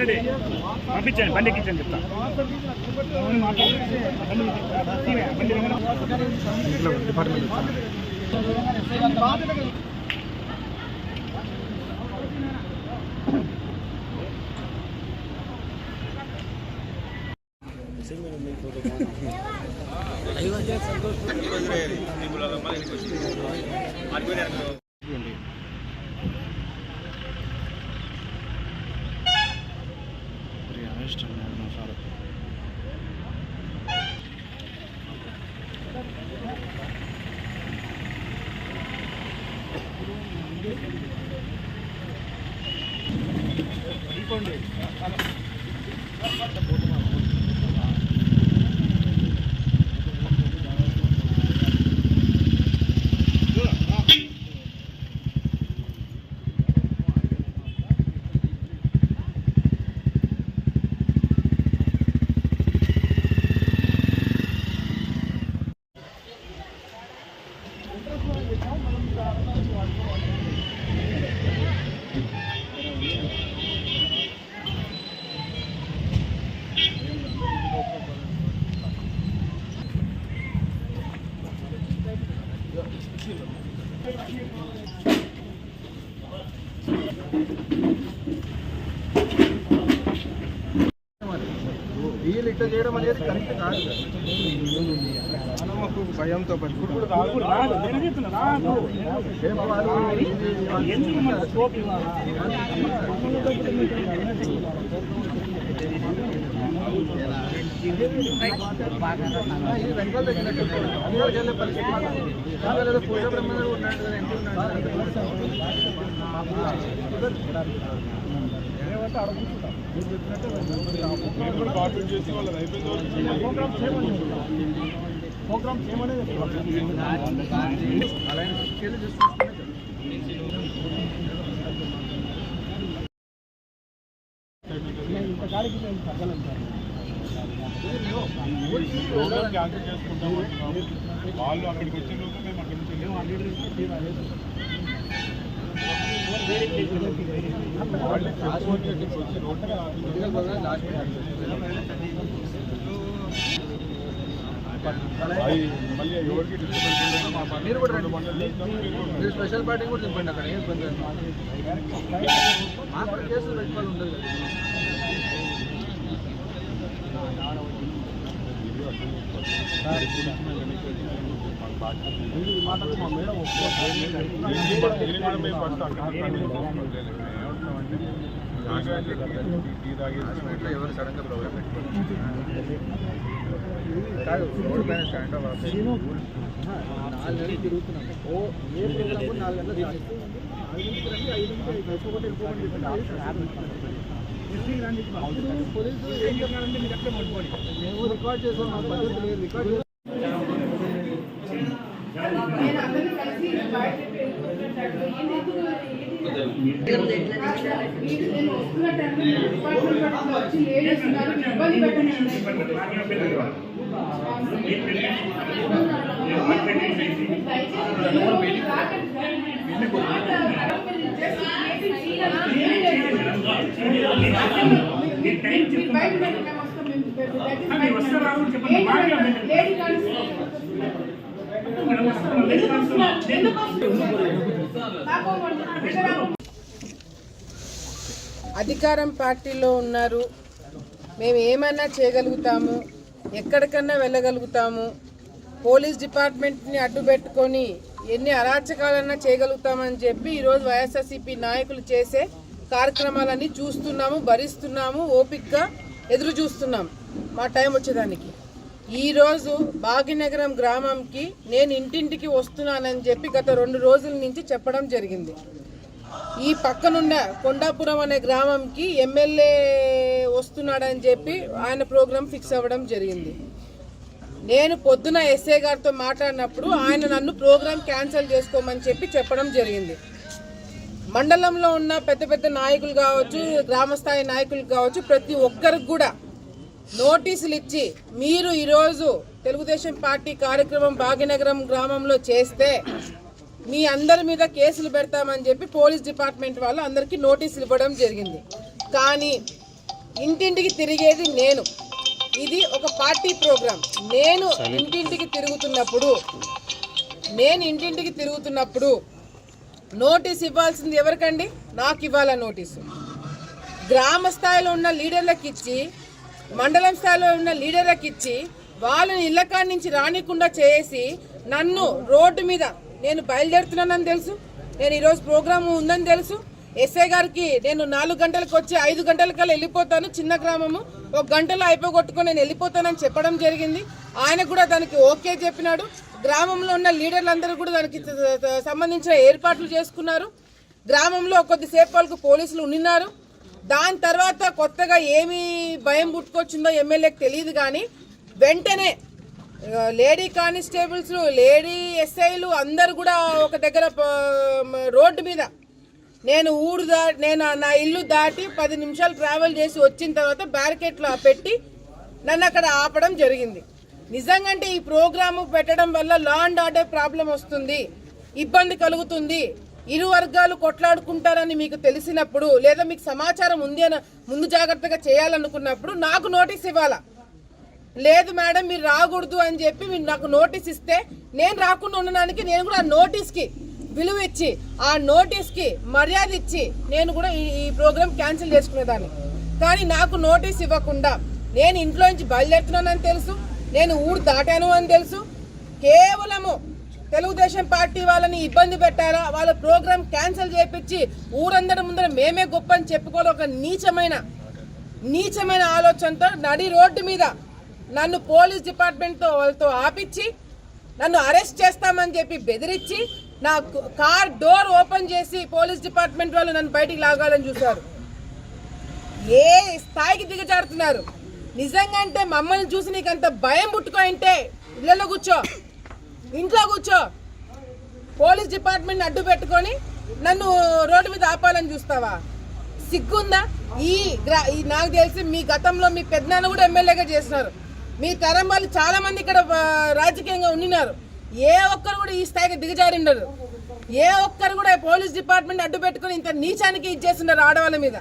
పంపించండి బండి ఎక్కించండి చెప్తా. వీళ్ళు ఇట్లా చేయడం అనేది కరెక్ట్ కాదు మాకు భయంతో పని ఇప్పుడు ఏమో వాళ్ళు ఇది వాళ్ళు ఇది వెనకాల తగ్గినట్టు అందరికీ వెళ్ళే పరిస్థితి కాదు. ఏదో పూజ బ్రహ్మగారు ఉన్నాడు కదా, ఎంపీ ఉన్నాడు కదా. ఏమంటే ఆడ కూర్చుంటాం. ప్రోగ్రామ్ చేయమని మేము తగ్గలేం సార్ క్యాన్సిల్ చేసుకుంటాం వాళ్ళు అక్కడికి వచ్చే లోపు మేము అక్కడి నుంచి మేము హండ్రెడ్ వాళ్ళు చేసుకొని ఇక్కడికి వచ్చి రోడ్డు అది మళ్ళీ ఎవరికి డిస్టర్బెన్స్ ఉండదు. మా పని మీరు కూడా రండి. మీరు స్పెషల్ పార్టీ కూడా దింపండి అక్కడ ఏం ఇబ్బంది మా కూడా కేసులు పెట్టుకోవాలి ఉండదు కదా. ఇది ఈ మాటకు మా మేడం ఒప్పుకోదు. దీనికి కూడా- దీనికి కూడా మేము ఫస్ట్ అక్కడ ఏమంటామంటే టీ తాగేసి ఇట్లా ఎవరు సడన్గా ప్రోగ్రామ్ పెట్టుకోండి కాదు రోడ్ పైన స్టాండ్ అవ్వాలి నాలుగు నెలలు తిరుగుతున్నాం ఓ ఏ ప్రోగ్రామ్ కూడా నాలుగు గంటలు సాగిస్తూ ఉంది. ఐదింటికి రండి, ఐదింటికి ఐదు, ఒక్కొక్కటి వెళ్ళిపోమని పోలీసు ఏం చెప్పినారంటే మీరు ఎట్లా పట్టుకోండి మేము రికార్డ్ చేసాం మా పద్ధతి లేదు రికార్డ్ అధికారం పార్టీలో ఉన్నారు. మేము ఏమైనా చేయగలుగుతాము? ఎక్కడికన్నా వెళ్ళగలుగుతాము? పోలీస్ డిపార్ట్మెంట్ని అడ్డు పెట్టుకొని ఎన్ని అరాచకాలన్నా చేయగలుగుతామని చెప్పి ఈరోజు వైఎస్ఆర్సీపీ నాయకులు చేసే కార్యక్రమాలన్నీ చూస్తున్నాము భరిస్తున్నాము ఓపిక్గా ఎదురు చూస్తున్నాం. మా టైం వచ్చేదానికి. ఈరోజు భాగ్యనగరం గ్రామంకి నేను ఇంటింటికి వస్తున్నానని చెప్పి గత రెండు రోజుల నుంచి చెప్పడం జరిగింది. ఈ పక్కనున్న కొండాపురం అనే గ్రామంకి ఎమ్మెల్యే వస్తున్నాడని చెప్పి ఆయన ప్రోగ్రాం ఫిక్స్ అవ్వడం జరిగింది. నేను పొద్దున ఎస్ఏ గారితో మాట్లాడినప్పుడు ఆయన నన్ను ప్రోగ్రాం క్యాన్సిల్ చేసుకోమని చెప్పి చెప్పడం జరిగింది. మండలంలో ఉన్న పెద్ద పెద్ద నాయకులు కావచ్చు గ్రామస్థాయి నాయకులు కావచ్చు ప్రతి ఒక్కరికి కూడా నోటీసులు ఇచ్చి మీరు ఈరోజు తెలుగుదేశం పార్టీ కార్యక్రమం భాగ్యనగరం గ్రామంలో చేస్తే మీ అందరి మీద కేసులు పెడతామని చెప్పి పోలీస్ డిపార్ట్మెంట్ వాళ్ళు అందరికీ నోటీసులు ఇవ్వడం జరిగింది. కానీ ఇంటింటికి తిరిగేది నేను. ఇది ఒక పార్టీ ప్రోగ్రాం నేను ఇంటింటికి తిరుగుతున్నప్పుడు నేను ఇంటింటికి తిరుగుతున్నప్పుడు నోటీస్ ఇవ్వాల్సింది ఎవరికండి? నాకు ఇవ్వాల నోటీసు? గ్రామ స్థాయిలో ఉన్న లీడర్లకు ఇచ్చి మండలం స్థాయిలో ఉన్న లీడర్లకు ఇచ్చి వాళ్ళని ఇళ్ళకాడి నుంచి రానికుండా చేసి నన్ను రోడ్డు మీద నేను బయలుదేరుతున్నానని తెలుసు. నేను ఈరోజు ప్రోగ్రామ్ ఉందని తెలుసు. ఎస్ఐ గారికి నేను నాలుగు గంటలకు వచ్చి ఐదు గంటలకల్లా వెళ్ళిపోతాను చిన్న గ్రామము. ఒక గంటలో అయిపోగొట్టుకొని నేను వెళ్ళిపోతానని చెప్పడం జరిగింది. ఆయన కూడా దానికి ఓకే చెప్పినాడు. గ్రామంలో ఉన్న లీడర్లందరూ కూడా దానికి సంబంధించిన ఏర్పాట్లు చేసుకున్నారు. గ్రామంలో కొద్దిసేపు వాళ్ళకు పోలీసులు ఉన్నారు దాని తర్వాత కొత్తగా ఏమి భయం పుట్టుకొచ్చిందో ఎమ్మెల్యేకి తెలియదు కానీ వెంటనే లేడీ కానిస్టేబుల్స్ లేడీ ఎస్ఐలు అందరు కూడా ఒక దగ్గర రోడ్డు మీద నేను ఊరు దా నేను నా ఇల్లు దాటి పది నిమిషాలు ట్రావెల్ చేసి వచ్చిన తర్వాత బ్యారికేట్లో పెట్టి నన్ను అక్కడ ఆపడం జరిగింది. నిజంగంటే ఈ ప్రోగ్రాము పెట్టడం వల్ల లా అండ్ ఆర్డర్ ప్రాబ్లం వస్తుంది. ఇబ్బంది కలుగుతుంది. ఇరు వర్గాలు కొట్లాడుకుంటారని మీకు తెలిసినప్పుడు లేదా మీకు సమాచారం ఉంది అని ముందు జాగ్రత్తగా చేయాలనుకున్నప్పుడు నాకు నోటీస్ ఇవ్వాలా? లేదు మేడం మీరు రాకూడదు అని చెప్పి మీరు నాకు నోటీస్ ఇస్తే నేను రాకుండా ఉండడానికి నేను కూడా ఆ నోటీస్కి విలువ ఇచ్చి ఆ నోటీస్కి మర్యాద ఇచ్చి నేను కూడా ఈ ఈ ప్రోగ్రామ్ క్యాన్సిల్ చేసుకునేదాన్ని. కానీ నాకు నోటీస్ ఇవ్వకుండా నేను ఇంట్లో నుంచి బయలుదేరుతున్నానని తెలుసు. నేను ఊరు దాటాను అని తెలుసు. కేవలము తెలుగుదేశం పార్టీ వాళ్ళని ఇబ్బంది పెట్టారా? వాళ్ళ ప్రోగ్రాం క్యాన్సిల్ చేపించి ఊరందరి ముందర మేమే గొప్ప అని చెప్పుకోవాలి. ఒక నీచమైన నీచమైన ఆలోచనతో నడి రోడ్డు మీద నన్ను పోలీస్ డిపార్ట్మెంట్తో వాళ్ళతో ఆపిచ్చి నన్ను అరెస్ట్ చేస్తామని చెప్పి బెదిరించి నా కార్ డోర్ ఓపెన్ చేసి పోలీస్ డిపార్ట్మెంట్ వాళ్ళు నన్ను బయటికి లాగాలని చూశారు. ఏ స్థాయికి దిగజారుతున్నారు? నిజంగా అంటే మమ్మల్ని చూసి నీకు అంత భయం పుట్టుకోయింటే ఇళ్ళలో కూర్చో ఇంట్లో కూర్చో. పోలీస్ డిపార్ట్మెంట్ అడ్డు పెట్టుకొని నన్ను రోడ్డు మీద ఆపాలని చూస్తావా? సిగ్గుందా? ఈ గ్రా ఈ నాకు తెలిసి మీ గతంలో మీ పెద్దనాన్న కూడా ఎమ్మెల్యేగా చేసినారు. మీ తరం వాళ్ళు చాలా మంది ఇక్కడ రాజకీయంగా ఉండినారు. ఏ ఒక్కరు కూడా ఈ స్థాయికి దిగజారిండరు. ఏ ఒక్కరు కూడా పోలీస్ డిపార్ట్మెంట్ అడ్డు పెట్టుకొని ఇంత నీచానికి ఇచ్చేస్తున్నారు ఆడవాళ్ళ మీద.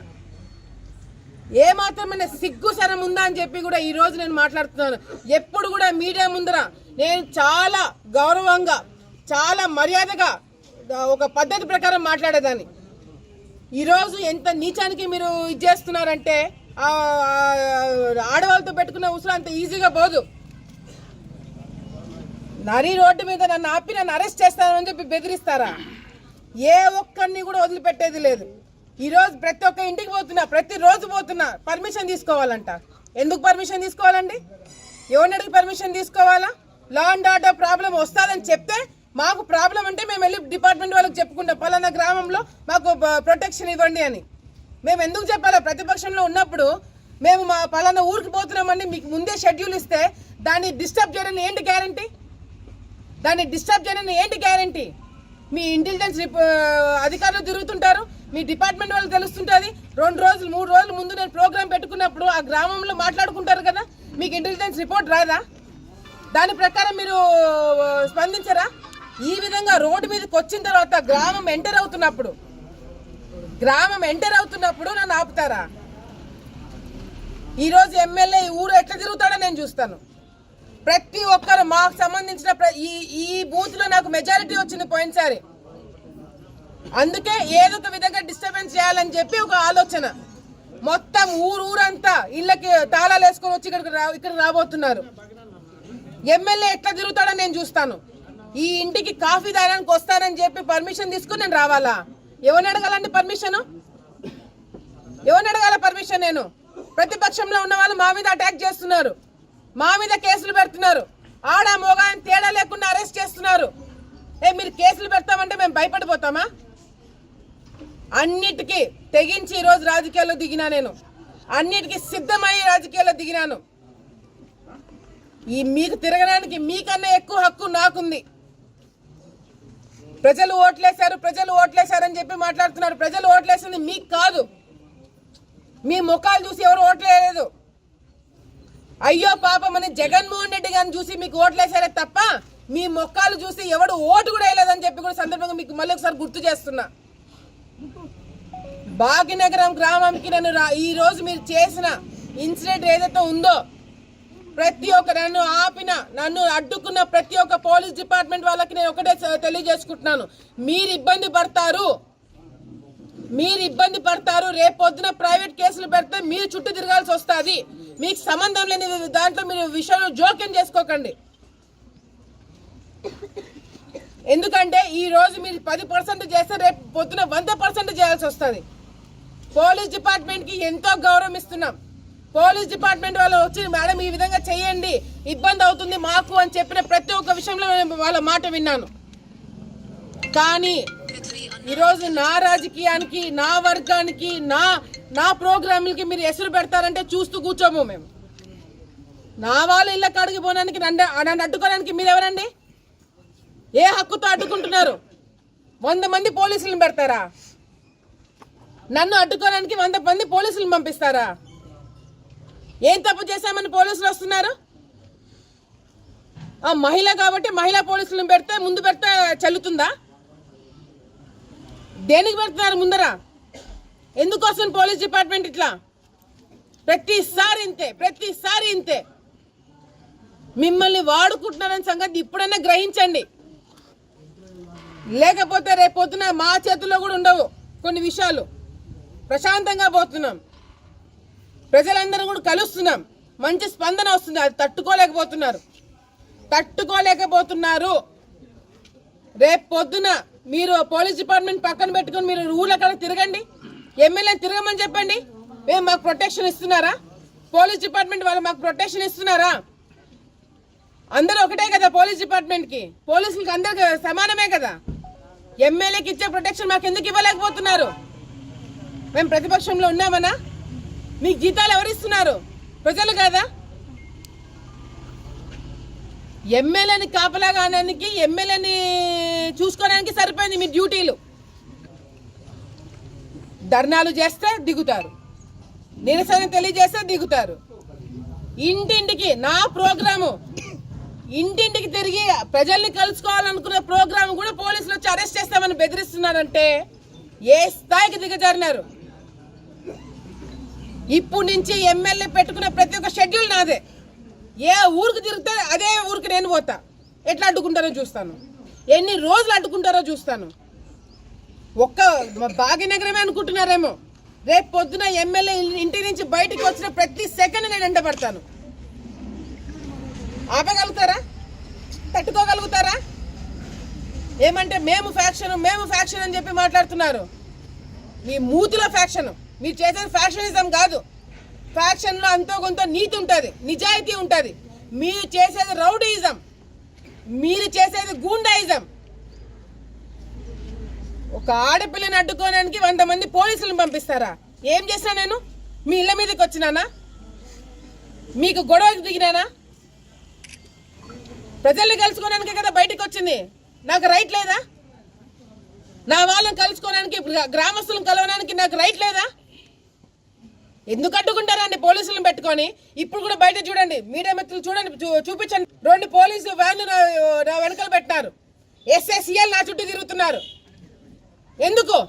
ఏ మాత్రమైన సిగ్గు శరం ఉందా అని చెప్పి కూడా ఈ రోజు నేను మాట్లాడుతున్నాను. ఎప్పుడు కూడా మీడియా ముందర నేను చాలా గౌరవంగా చాలా మర్యాదగా ఒక పద్ధతి ప్రకారం మాట్లాడేదాన్ని. ఈరోజు ఎంత నీచానికి మీరు ఇది చేస్తున్నారంటే ఆడవాళ్ళతో పెట్టుకున్న ఉసురు అంత ఈజీగా పోదు. నరీ రోడ్డు మీద నన్ను ఆపి నన్ను అరెస్ట్ చేస్తానని చెప్పి బెదిరిస్తారా? ఏ ఒక్కరిని కూడా వదిలిపెట్టేది లేదు. ఈరోజు ప్రతి ఒక్క ఇంటికి పోతున్నా ప్రతిరోజు పోతున్నా పర్మిషన్ తీసుకోవాలంట. ఎందుకు పర్మిషన్ తీసుకోవాలండి? ఎవరిని అడిగి పర్మిషన్ తీసుకోవాలా? లా అండ్ ఆర్డర్ ప్రాబ్లం వస్తుందని చెప్తే మాకు ప్రాబ్లం అంటే మేము వెళ్ళి డిపార్ట్మెంట్ వాళ్ళకి చెప్పుకుంటాం. పలానా గ్రామంలో మాకు ప్రొటెక్షన్ ఇవ్వండి అని. మేము ఎందుకు చెప్పాలా? ప్రతిపక్షంలో ఉన్నప్పుడు మేము మా పలానా ఊరికి పోతున్నామని మీకు ముందే షెడ్యూల్ ఇస్తే దాన్ని డిస్టర్బ్ చేయడానికి ఏంటి గ్యారంటీ దాన్ని డిస్టర్బ్ చేయడానికి ఏంటి గ్యారంటీ మీ ఇంటెలిజెన్స్ అధికారులు తిరుగుతుంటారు మీ డిపార్ట్మెంట్ వాళ్ళు తెలుస్తుంటుంది రెండు రోజులు మూడు రోజులు ముందు నేను ప్రోగ్రామ్ పెట్టుకున్నప్పుడు ఆ గ్రామంలో మాట్లాడుకుంటారు కదా మీకు ఇంటెలిజెన్స్ రిపోర్ట్ రాదా? దాని ప్రకారం మీరు స్పందించరా? ఈ విధంగా రోడ్డు మీదకి వచ్చిన తర్వాత గ్రామం ఎంటర్ అవుతున్నప్పుడు గ్రామం ఎంటర్ అవుతున్నప్పుడు నన్ను ఆపుతారా? ఈరోజు ఎమ్మెల్యే ఈ ఊరు ఎట్లా తిరుగుతాడో నేను చూస్తాను. ప్రతి ఒక్కరు మాకు సంబంధించిన ప్ర- ఈ ఈ బూత్లో నాకు మెజారిటీ వచ్చింది పోయినసారి. అందుకే ఏదో ఒక విధంగా డిస్టర్బెన్స్ చేయాలని చెప్పి ఒక ఆలోచన. మొత్తం ఊరు ఊరంతా ఇళ్ళకి తాళాలు వేసుకొని వచ్చి ఇక్కడికి రా ఇక్కడ రాబోతున్నారు. ఎమ్మెల్యే ఎట్లా తిరుగుతాడో నేను చూస్తాను. ఈ ఇంటికి కాఫీ తాగడానికి వస్తానని చెప్పి పర్మిషన్ తీసుకుని నేను రావాలా? ఎవరిని అడగాలండి పర్మిషన్? ఎవరిని అడగాల పర్మిషన్ నేను? ప్రతిపక్షంలో ఉన్న వాళ్ళు మా మీద అటాక్ చేస్తున్నారు. మా మీద కేసులు పెడుతున్నారు. ఆడ మోగా తేడా లేకుండా అరెస్ట్ చేస్తున్నారు. ఏ మీరు కేసులు పెడతామంటే మేము భయపడిపోతామా? అన్నిటికీ తెగించి ఈరోజు రాజకీయాల్లో దిగినా నేను. అన్నిటికీ సిద్ధమయ్యే రాజకీయాల్లో దిగినాను. ఈ మీకు తిరగడానికి మీకన్నా ఎక్కువ హక్కు నాకుంది. ప్రజలు ఓట్లేశారు ప్రజలు ఓట్లేశారని చెప్పి మాట్లాడుతున్నారు. ప్రజలు ఓట్లేసింది మీకు కాదు. మీ ముఖాలు చూసి ఎవరు ఓట్లేయలేదు. అయ్యో పాపం అని జగన్మోహన్ రెడ్డి గారిని చూసి మీకు ఓట్లేసారే తప్ప మీ మొక్కలు చూసి ఎవడు ఓటు కూడా వేయలేదని చెప్పి కూడా సందర్భంగా మీకు మళ్ళీ ఒకసారి గుర్తు చేస్తున్నా. భాగ్యనగరం గ్రామంకి నన్ను రా- మీరు చేసిన ఇన్సిడెంట్ ఏదైతే ఉందో ప్రతి ఒక్క నన్ను ఆపిన నన్ను అడ్డుకున్న ప్రతి ఒక్క పోలీస్ డిపార్ట్మెంట్ వాళ్ళకి నేను ఒకటే తెలియజేసుకుంటున్నాను. మీరు ఇబ్బంది పడతారు. మీరు ఇబ్బంది పడతారు. రేపు పొద్దున ప్రైవేట్ కేసులు పెడితే మీరు చుట్టూ తిరగాల్సి వస్తుంది. మీకు సంబంధం లేని దాంట్లో మీరు విషయంలో జోక్యం చేసుకోకండి. ఎందుకంటే ఈరోజు మీరు పది పర్సెంట్ చేస్తే రేపు పొద్దున వంద పర్సెంట్ చేయాల్సి వస్తుంది. పోలీస్ డిపార్ట్మెంట్కి ఎంతో గౌరవం ఇస్తున్నాం. పోలీస్ డిపార్ట్మెంట్ వాళ్ళు వచ్చి మేడం ఈ విధంగా చేయండి. ఇబ్బంది అవుతుంది మాకు అని చెప్పిన ప్రతి ఒక్క విషయంలో వాళ్ళ మాట విన్నాను. కానీ ఈరోజు నా రాజకీయానికి నా వర్గానికి నా నా ప్రోగ్రాములకి మీరు ఎసురు పెడతారంటే చూస్తూ కూర్చోము మేము. నా వాళ్ళ ఇళ్ళకి అడిగిపోవడానికి నన్ను నన్ను అడ్డుకోవడానికి మీరు ఎవరండి? ఏ హక్కుతో అడ్డుకుంటున్నారు? వంద మంది పోలీసులను పెడతారా? నన్ను అడ్డుకోవడానికి వంద మంది పోలీసులు పంపిస్తారా? ఏం తప్పు చేశామని పోలీసులు వస్తున్నారు? ఆ మహిళ కాబట్టి మహిళా పోలీసులను పెడితే ముందు పెడితే చల్లుతుందా? దేనికి పెడుతున్నారు ముందర? ఎందుకోసం పోలీస్ డిపార్ట్మెంట్ ఇట్లా? ప్రతిసారి ఇంతే ప్రతిసారి ఇంతే. మిమ్మల్ని వాడుకుంటున్నారని సంగతి ఇప్పుడైనా గ్రహించండి. లేకపోతే రేపు పొద్దున మా చేతిలో కూడా ఉండవు కొన్ని విషయాలు. ప్రశాంతంగా పోతున్నాం. ప్రజలందరూ కూడా కలుస్తున్నాం. మంచి స్పందన వస్తుంది. అది తట్టుకోలేకపోతున్నారు. తట్టుకోలేకపోతున్నారు. రేపు పొద్దున మీరు పోలీస్ డిపార్ట్మెంట్ పక్కన పెట్టుకొని మీరు ఊళ్ళో అక్కడ తిరగండి. ఎమ్మెల్యే తిరగమని చెప్పండి. మేము మాకు ప్రొటెక్షన్ ఇస్తున్నారా? పోలీస్ డిపార్ట్మెంట్ వాళ్ళు మాకు ప్రొటెక్షన్ ఇస్తున్నారా? అందరూ ఒకటే కదా పోలీస్ డిపార్ట్మెంట్కి. పోలీసులకి అందరికి సమానమే కదా. ఎమ్మెల్యేకి ఇచ్చే ప్రొటెక్షన్ మాకు ఎందుకు ఇవ్వలేకపోతున్నారు? మేము ప్రతిపక్షంలో ఉన్నామనా? మీకు జీతాలు ఎవరు ఇస్తున్నారు ప్రజలు కాదా? ఎమ్మెల్యేని కాపలా ఎమ్మెల్యేని చూసుకోవడానికి సరిపోయింది మీ డ్యూటీలు. ధర్నాలు చేస్తే దిగుతారు. నిరసన తెలియజేస్తే దిగుతారు. ఇంటింటికి నా ప్రోగ్రాము. ఇంటింటికి తిరిగి ప్రజల్ని కలుసుకోవాలనుకున్న ప్రోగ్రాం కూడా పోలీసులు వచ్చి అరెస్ట్ చేస్తామని బెదిరిస్తున్నారంటే ఏ స్థాయికి దిగజారినారు? ఇప్పుడు నుంచి ఎమ్మెల్యే పెట్టుకున్న ప్రతి ఒక్క షెడ్యూల్ నాదే. ఏ ఊరికి తిరిగితే అదే ఊరికి నేను పోతా. ఎట్లా అడ్డుకుంటారో చూస్తాను. ఎన్ని రోజులు అడ్డుకుంటారో చూస్తాను. ఒక్క భాగ్యనగరమే అనుకుంటున్నారేమో. రేపు పొద్దున ఎమ్మెల్యే ఇంటి నుంచి బయటికి వచ్చిన ప్రతి సెకండ్ నేను ఎండబడతాను. ఆపగలుగుతారా? తట్టుకోగలుగుతారా? ఏమంటే మేము ఫ్యాక్షన్ మేము ఫ్యాక్షన్ అని చెప్పి మాట్లాడుతున్నారు. మీ మూతిలో ఫ్యాక్షను మీరు చేసేది ఫ్యాక్షనిజం కాదు. ఫ్యాక్షన్లో అంతో కొంత నీతి ఉంటుంది నిజాయితీ ఉంటుంది. మీరు చేసేది రౌడీజం మీరు చేసేది గూండాయిజం. ఒక ఆడపిల్లని అడ్డుకోవడానికి వంద మంది పోలీసులను పంపిస్తారా? ఏం చేసినా నేను? మీ ఇళ్ళ మీదకి వచ్చినానా? మీకు గొడవకి దిగినానా? ప్రజల్ని కలుసుకోవడానికే కదా బయటికి వచ్చింది? నాకు రైట్ లేదా? నా వాళ్ళని కలుసుకోవడానికి గ్రామస్తులను కలవడానికి నాకు రైట్ లేదా? ఎందుకు అడ్డుకుంటారండి? పోలీసులను పెట్టుకొని? ఇప్పుడు కూడా బయట చూడండి మీడియా మిత్రులు చూడండి చూ- చూపించండి. రెండు పోలీసు వ్యాన్లు నా వెనకలు పెట్టినారు. ఎస్ఎస్ఈఎల్ నా చుట్టూ తిరుగుతున్నారు. ఎందుకు?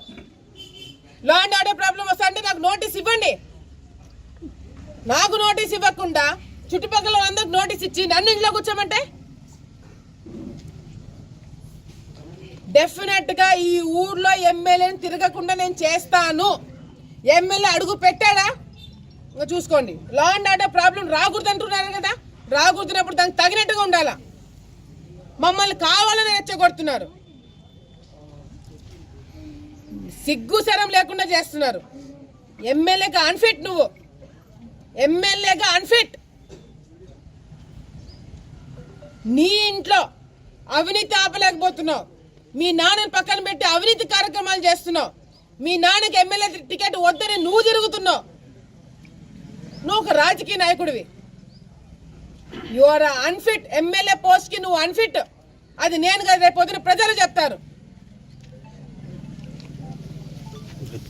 లా అండ్ ఆర్డర్ ప్రాబ్లం వస్తా నాకు నోటీస్ ఇవ్వండి. నాకు నోటీస్ ఇవ్వకుండా చుట్టుపక్కల అందరికి నోటీస్ ఇచ్చి నన్ను ఇంట్లో కూర్చోమంటే? డెఫినెట్గా ఈ ఊర్లో ఎమ్మెల్యేని తిరగకుండా నేను చేస్తాను. ఎమ్మెల్యే అడుగు పెట్టాడా? ఇంకా చూసుకోండి. లా అండ్ ఆర్డర్ ప్రాబ్లం రాకూడదు అంటున్నారు కదా? రాకూడదున్నప్పుడు దానికి తగినట్టుగా ఉండాలా? మమ్మల్ని కావాలని రెచ్చగొడుతున్నారు సిగ్గు సరం లేకుండా చేస్తున్నారు. ఎమ్మెల్యేగా అన్ఫిట్ నువ్వు. ఎమ్మెల్యేగా అన్ఫిట్ నీ ఇంట్లో అవినీతి ఆపలేకపోతున్నావు. మీ నాన్నని పక్కన పెట్టి అవినీతి కార్యక్రమాలు చేస్తున్నావు. మీ నాన్నకి ఎమ్మెల్యే టికెట్ వద్దని నువ్వు తిరుగుతున్నావు. నువ్వు ఒక రాజకీయ నాయకుడివి. యు ఆర్ అన్ఫిట్ ఎమ్మెల్యే పోస్ట్కి నువ్వు అన్ఫిట్ అది నేను కదా రేపు పొద్దున ప్రజలు చెప్తారు.